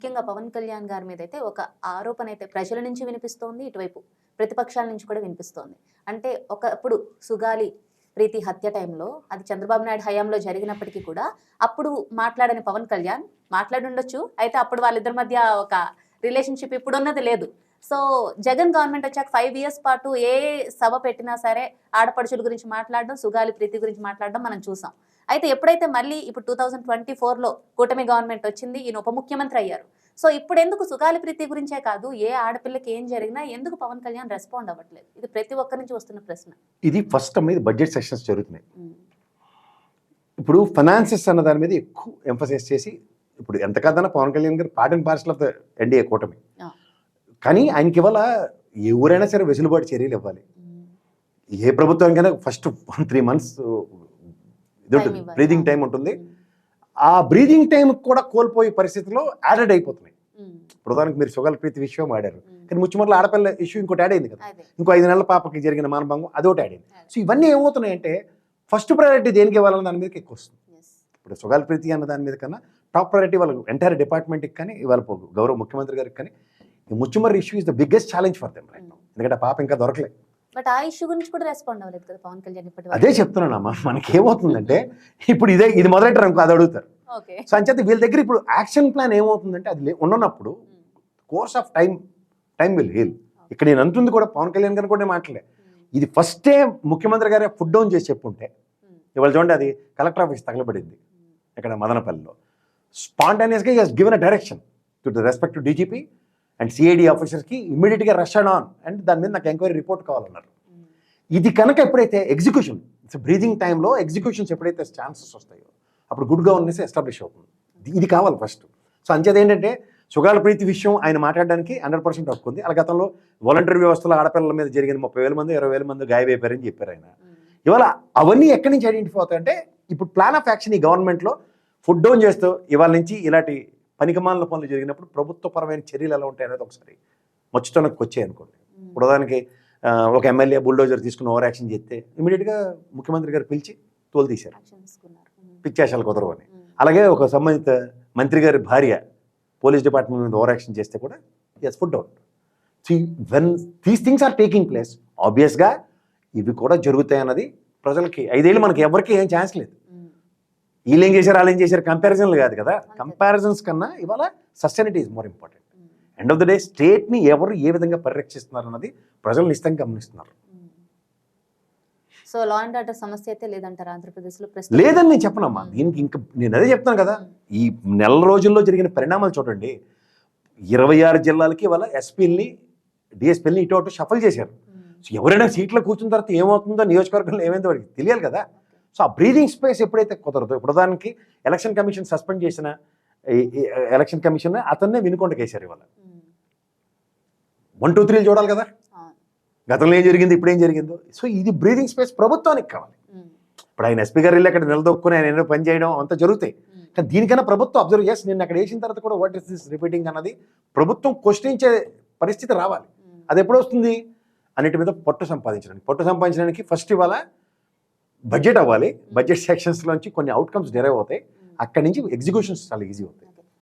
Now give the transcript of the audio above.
ముఖ్యంగా పవన్ కళ్యాణ్ గారి మీద అయితే ఒక ఆరోపణ అయితే ప్రజల నుంచి వినిపిస్తోంది ఇటువైపు ప్రతిపక్షాల నుంచి కూడా వినిపిస్తోంది. అంటే ఒకప్పుడు సుగాలి ప్రీతి హత్య టైంలో అది చంద్రబాబు నాయుడు హయాంలో జరిగినప్పటికీ కూడా అప్పుడు మాట్లాడని పవన్ కళ్యాణ్ మాట్లాడి ఉండొచ్చు అయితే అప్పుడు వాళ్ళిద్దరి మధ్య ఒక రిలేషన్షిప్ ఇప్పుడున్నది లేదు. సో జగన్ గవర్నమెంట్ వచ్చాక ఫైవ్ ఇయర్స్ పాటు ఏ సభ పెట్టినా సరే ఆడపడుచుల గురించి మాట్లాడడం సుగాలి ప్రీతి గురించి మాట్లాడడం మనం చూసాం. అయితే ఎప్పుడైతే మళ్ళీ ఇప్పుడు టూ థౌజండ్ ట్వంటీ ఫోర్లో కూటమి గవర్నమెంట్ వచ్చింది ఈయన ఉప ముఖ్యమంత్రి అయ్యారు. సో ఇప్పుడు ఎందుకు సుగాలి ప్రీతి గురించే కాదు ఏ ఆడపిల్లకి ఏం జరిగినా ఎందుకు పవన్ కళ్యాణ్ రెస్పాండ్ అవ్వట్లేదు? ఇది ప్రతి ఒక్కరి నుంచి వస్తున్న ప్రశ్న. ఇది ఫస్ట్ మీద బడ్జెట్ సెషన్స్ జరుగుతున్నాయి. ఇప్పుడు ఫైనాన్సెస్ అన్న దాని మీద ఎక్కువ ఎంఫసైజ్ చేసి ఇప్పుడు ఎంత కాదన్నా పవన్ కళ్యాణ్ గారు part and parcel of the NDA కూటమి. కానీ ఆయనకి ఇవాళ ఎవరైనా సరే వెసులుబాటు చర్యలు ఇవ్వాలి. ఏ ప్రభుత్వానికైనా ఫస్ట్ వన్ త్రీ మంత్స్ ఇది ఉంటుంది. బ్రీదింగ్ టైం ఉంటుంది. ఆ బ్రీదింగ్ టైం కూడా కోల్పోయే పరిస్థితిలో యాడెడ్ అయిపోతున్నాయి. ఇప్పుడు ఉదాహరణకి మీరు సుగల్ ప్రీతి విషయం ఆడారు కానీ ముచ్చుమర్ల ఆడపిల్ల ఇష్యూ ఇంకోటి యాడ్ అయింది కదా. ఇంకో ఐదు నెలల పాపకి జరిగిన మానభంగం అదొకటి యాడ్ అయింది. సో ఇవన్నీ ఏమవుతున్నాయంటే ఫస్ట్ ప్రయారిటీ దేనికి ఇవ్వాలన్న దాని మీదకి ఎక్కువ వస్తుంది. ఇప్పుడు సుగాల్ ప్రీతి అన్న దాని మీద కన్నా టాప్ ప్రయారిటీ వాళ్ళ ఎంటైర్ డిపార్ట్మెంట్కి కానీ ఇవాళ గౌరవ ముఖ్యమంత్రి గారికి కానీ ఈ Muchumarri issue is the biggest challenge for them right ఎందుకంటే పాప ఇంకా దొరకలేదు బట్ ఆ ఇష్యూ గురించి కూడా రెస్పాండ్ అవ్వలేదు కదా పవన్ కళ్యాణ్ ఇప్పటి అదే చెప్తున్నానమ్మా మనకి ఏమవుతుందంటే ఇప్పుడు ఇదే ఇది మొదలెట్టారు అనుకో అది అడుగుతారు. ఓకే. సో అంచేత వీళ్ళ దగ్గర ఇప్పుడు యాక్షన్ ప్లాన్ ఏమవుతుందంటే అది ఉన్నప్పుడు course of time time will heal ఇక్కడ నేను అంటుంది కూడా పవన్ కళ్యాణ్ గారిని కూడా మాట్లాడలే. ఇది ఫస్టే ముఖ్యమంత్రి గారే ఫుడ్ డౌన్ చేసి చెప్పుంటే ఇవాళ చూడండి అది కలెక్టర్ ఆఫీస్ తగలబడింది ఇక్కడ మదనపల్లిలో. స్పాంటానియస్గా he's given a direction to the respect to DGP and CID ఆఫీసర్స్కి ఇమ్మీడియట్గా రష్ ఆన్ అండ్ దాని మీద నాకు ఎంక్వైరీ రిపోర్ట్ కావాలన్నారు. ఇది కనుక ఎప్పుడైతే ఎగ్జిక్యూషన్ బ్రీదింగ్ టైంలో ఎగ్జిక్యూషన్స్ ఎప్పుడైతే ఛాన్సెస్ వస్తాయో అప్పుడు గుడ్ గవర్నెన్స్ ఎస్టాబ్లిష్ అవుతుంది. ఇది- కావాలి ఫస్ట్ సో అంచేది ఏంటంటే సుగాల ప్రీతి విషయం ఆయన మాట్లాడడానికి హండ్రెడ్ పర్సెంట్ హక్కుంది అలా గతంలో వాలంటరీ వ్యవస్థలో ఆడపిల్లల మీద జరిగిన ముప్పై వేల మంది ఇరవై వేల మంది గాయమైపోయారని చెప్పారు ఆయన. ఇవాళ అవన్నీ ఎక్కడి నుంచి ఐడెంటిఫై అవుతాయంటే ఇప్పుడు ప్లాన్ ఆఫ్ యాక్షన్ ఈ గవర్నమెంట్లో ఫుడ్ డౌన్ చేస్తూ ఇవాళ నుంచి ఇలాంటి పనికిమాలిన పనులు జరిగినప్పుడు ప్రభుత్వపరమైన చర్యలు ఎలా ఉంటాయి అనేది ఒకసారి మచ్చుతనకు వచ్చాయి అనుకోండి. ఇప్పుడు ఉదాహరణకి ఒక ఎమ్మెల్యే బుల్డోజర్ తీసుకుని ఓవర్ యాక్షన్ చేస్తే ఇమీడియట్గా ముఖ్యమంత్రి గారు పిలిచి తోలు తీశారు. పిచ్చేషాలు కుదరవు అని అలాగే ఒక సంబంధిత మంత్రి గారి భార్య పోలీస్ డిపార్ట్మెంట్ మీద ఓవర్ యాక్షన్ చేస్తే కూడా as food see when these things are taking place ఆబ్వియస్గా ఇవి కూడా జరుగుతాయి అన్నది ప్రజలకి ఐదేళ్ళు మనకి ఎవరికి ఏం ఛాన్స్ లేదు. వీళ్ళు ఏం చేశారు? వాళ్ళు ఏం చేశారు? కంపారిజన్లు కాదు కదా? కంపారిజన్స్ కన్నా ఇవాళ sustainability is more important end of the day స్టేట్ని ఎవరు ఏ విధంగా పరిరక్షిస్తున్నారు అన్నది ప్రజలు నిశ్చితంగా గమనిస్తున్నారు. సో లా అండ్ ఆర్డర్ సమస్య అయితే లేదంటారు ఆంధ్రప్రదేశ్లో లేదని నేను చెప్పనమ్మా. దీనికి ఇంకా నేను అదే చెప్తాను కదా. ఈ నెల రోజుల్లో జరిగిన పరిణామాలు చూడండి. ఇరవై ఆరు జిల్లాలకి వాళ్ళ ఎస్పీల్ని డిఎస్పీల్ని ఇటు అటు షఫల్ చేశారు. సో ఎవరైనా సీట్లో కూర్చున్న తర్వాత ఏమవుతుందో నియోజకవర్గంలో ఏమైందో వాడికి తెలియాలి కదా. సో ఆ బ్రీదింగ్ స్పేస్ ఎప్పుడైతే కుదరదో ఇప్పుడు దానికి ఎలక్షన్ కమిషన్ సస్పెండ్ చేసిన ఎలక్షన్ కమిషన్ అతన్నే వినుకొండకేశారు ఇవాళ వన్ టూ త్రీలు చూడాలి కదా. గతంలో ఏం జరిగింది ఇప్పుడు ఏం జరిగిందో. సో ఇది బ్రీదింగ్ స్పేస్ ప్రభుత్వానికి కావాలి. ఇప్పుడు ఆయన ఎస్పీ గారు వెళ్ళి అక్కడ నిలదొక్కుని ఆయన ఏదో పని చేయడం అంతా జరుగుతాయి. కానీ దీనికన్నా ప్రభుత్వం అబ్జర్వ్ చేసి నేను అక్కడ వేసిన తర్వాత కూడా వాట్ ఇస్ దిస్ రిపీటింగ్ అన్నది ప్రభుత్వం క్వశ్చనించే పరిస్థితి రావాలి. అది ఎప్పుడు వస్తుంది? అన్నిటి మీద పొట్టు సంపాదించడానికి. పొట్టు సంపాదించడానికి ఫస్ట్ ఇవాళ బడ్జెట్ అవ్వాలి. బడ్జెట్ సెక్షన్స్లోంచి కొన్ని అవుట్కమ్స్ డెరైవ్ అవుతాయి. అక్కడి నుంచి ఎగ్జిక్యూషన్స్ చాలా ఈజీ అవుతాయి.